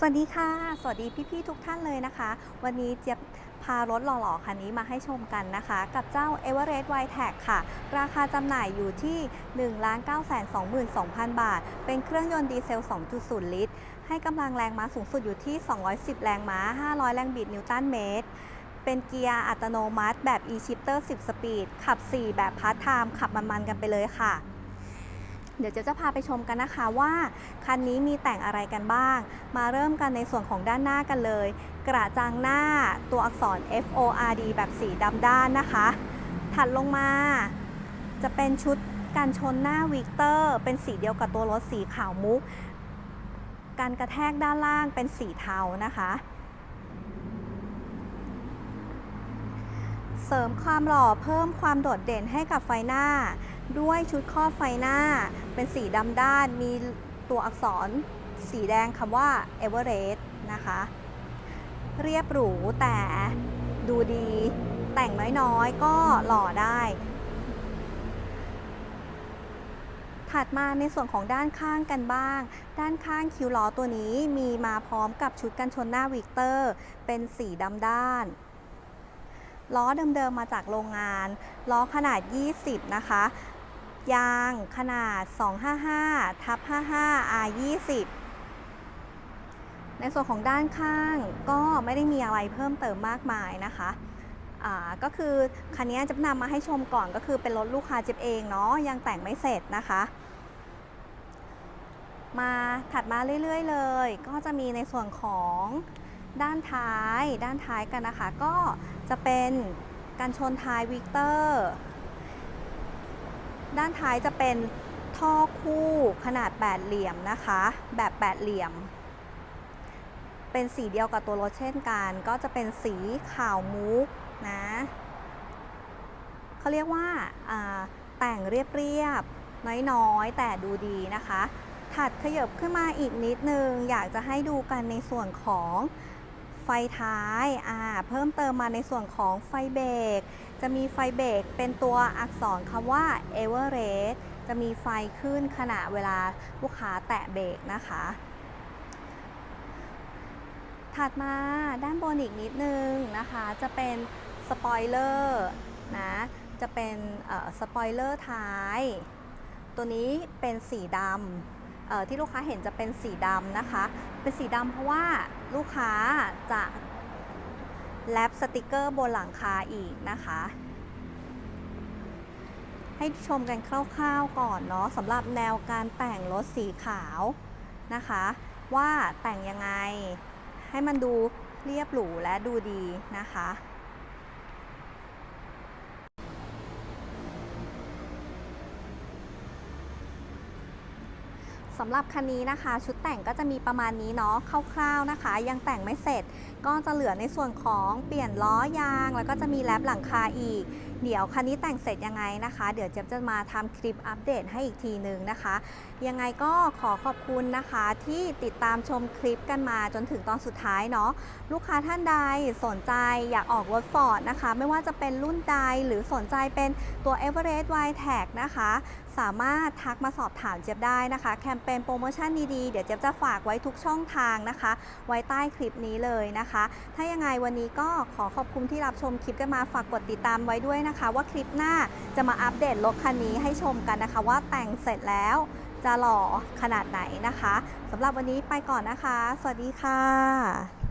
สวัสดีค่ะ สวัสดีพี่ๆทุกท่านเลยนะคะ วันนี้เจี๊ยบพารถหล่อๆคันนี้มาให้ชมกันนะคะ กับเจ้า e v e r e s t y t e c ค่ะ ราคาจำหน่ายอยู่ที่ 1 9 2 2 0 0 0 บาท เป็นเครื่องยนต์ดีเซล 2.0 ลิตร ให้กำลังแรงม้าสูงสุดอยู่ที่ 210 แรงม้า 500 แรงบิดนิวตันเมตร เป็นเกียร์อัตโนมัติแบบ e-shifter 10 สปีด ขับ 4 แบบพาร์ทไทม์ขับมันๆกันไปเลยค่ะ เดี๋ยวเจะจะพาไปชมกันนะคะว่า คันนี้มีแต่งอะไรกันบ้าง มาเริ่มกันในส่วนของด้านหน้ากันเลย กระจังหน้าตัวอักษร F O R D แบบสีดำด้านนะคะ ถัดลงมา จะเป็นชุดกันชนหน้าวิกเตอร์ เป็นสีเดียวกับตัวรถสีขาวมุก การกระแทกด้านล่างเป็นสีเทานะคะ เสริมความหล่อเพิ่มความโดดเด่นให้กับไฟหน้า ด้วยชุดครอบไฟหน้า เป็นสีดำด้าน มีตัวอักษรสีแดงคำว่า Everest นะคะ เรียบหรูแต่ดูดี แต่งน้อยๆ ก็หล่อได้ ถัดมาในส่วนของด้านข้างกันบ้าง ด้านข้างคิวล้อตัวนี้มีมาพร้อมกับชุดกันชนหน้าวิกเตอร์ เป็นสีดำด้านล้อเดิมๆมาจากโรงงาน ล้อขนาด 20 นะคะ ยางขนาด 255ทับ55 R 20 ในส่วนของด้านข้างก็ไม่ได้มีอะไรเพิ่มเติมมากมายนะคะอ่าก็คือคันนี้จะนำมาให้ชมก่อนก็คือเป็นรถลูกค้าเจ็บเองเนาะยังแต่งไม่เสร็จนะคะ มาถัดมาเรื่อยๆเลย ก็จะมีในส่วนของด้านท้าย ด้านท้ายกันนะคะ ก็จะเป็นการชนท้ายวิกเตอร์ ด้านท้ายจะเป็นท่อคู่ขนาดแปดเหลี่ยมนะคะ แบบแปดเหลี่ยม เป็นสีเดียวกับตัวรถเช่นกัน ก็จะเป็นสีขาวมุกนะเขาเรียกว่าอ่าแต่งเรียบๆน้อยๆ แต่ดูดีนะคะ ถัดขยับขึ้นมาอีกนิดนึง อยากจะให้ดูกันในส่วนของ ไฟท้ายอ่าเพิ่มเติมมาในส่วนของไฟเบรกจะมีไฟเบรกเป็นตัวอักษรคำว่า Everest จะมีไฟขึ้นขณะเวลาลูกค้าแตะเบรกนะคะ ถัดมาด้านบนอีกนิดนึงนะคะ จะเป็นสปอยเลอร์นะ จะเป็นสปอยเลอร์ท้าย ตัวนี้เป็นสีดำ ที่ลูกค้าเห็นจะเป็นสีดำนะคะ เป็นสีดำเพราะว่าลูกค้าจะแลบสติกเกอร์บนหลังคาอีกนะคะ ให้ชมกันคร่าวๆก่อนเนาะสำหรับแนวการแต่งรถสีขาวนะคะ ว่าแต่งยังไงให้มันดูเรียบหรูและดูดีนะคะ สำหรับคันนี้นะคะ ชุดแต่งก็จะมีประมาณนี้เนาะคร่าวๆนะคะ ยังแต่งไม่เสร็จ ก็จะเหลือในส่วนของเปลี่ยนล้อยาง แล้วก็จะมีแรปหลังคาอีก เดี๋ยวคันนี้แต่งเสร็จยังไงนะคะ เดี๋ยวเจ๊จะมาทำคลิปอัปเดตให้อีกทีนึงนะคะ ยังไงก็ขอขอบคุณนะคะ ที่ติดตามชมคลิปกันมาจนถึงตอนสุดท้ายเนาะลูกค้าท่านใดสนใจอยากออกรถฟอร์ดนะคะ ไม่ว่าจะเป็นรุ่นใดหรือสนใจเป็นตัว Everest y t a g นะคะ สามารถทักมาสอบถามเจี๊ยบได้นะคะ แคมเปญโปรโมชั่นดีๆ เดี๋ยวเจี๊ยบจะฝากไว้ทุกช่องทางนะคะ ไว้ใต้คลิปนี้เลยนะคะ ถ้ายังไงวันนี้ก็ขอขอบคุณที่รับชมคลิปกันมาฝากกดติดตามไว้ด้วยนะคะ ว่าคลิปหน้าจะมาอัปเดตรถคันนี้ให้ชมกันนะคะ ว่าแต่งเสร็จแล้วจะหล่อขนาดไหนนะคะสำหรับวันนี้ไปก่อนนะคะ สวัสดีค่ะ